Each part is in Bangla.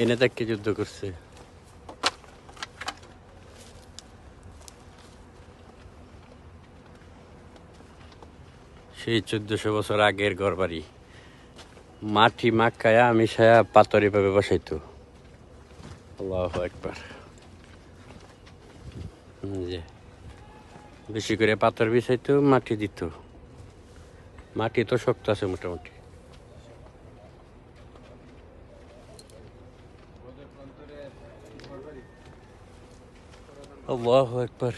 এনে তাকে যুদ্ধ করছে। সেই চোদ্দশো বছর আগের ঘর বাড়ি মাটি মাখায়া আমি সায়া পাতরি ভাবে বসাইতো একবার যে, বেশি করে পাথর বিছাইতো, মাটি দিত। মাটি তো শক্ত আছে মোটামুটি। আল্লাহ একবার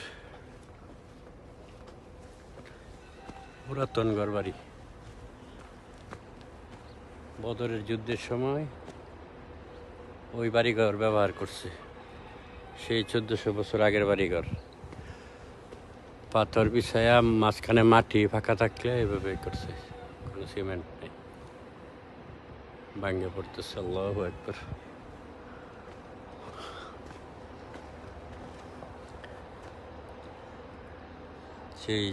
পুরাতন ঘর বাড়ি বদরের যুদ্ধের সময় ওই বাড়িঘর ব্যবহার করছে। সেই চোদ্দশো বছর আগের বাড়িঘর। পাথর বিছায়া মাঝখানে মাটি ফাঁকা থাকলে এভাবে করছে। কোনো সিমেন্ট নেই। ভাঙ্গে পড়তেছে, আল্লাহ একবার সেই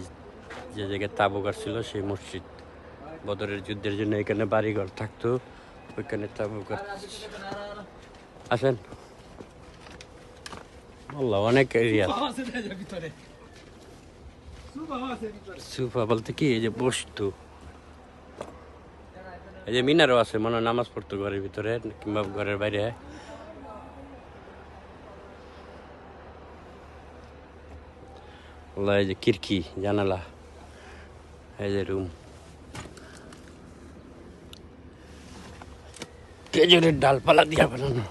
যে জায়গায় তাবু ছিল সেই মসজিদ। বদরের যুদ্ধের জন্য এখানে বাড়িঘর থাকতো ওইখানে তাবু আসেন। আল্লাহ অনেক এরিয়া। সুফা বলতে কি? এই যে বসতো। এই যে মিনারও আছে মনে নামাজ পড়তো ঘরের ভিতরে কিংবা ঘরের বাইরে। আল্লাহ এই যে খিড়কি জানালা এই যে রুম খেজুরের ডালপালা দিয়া বানানো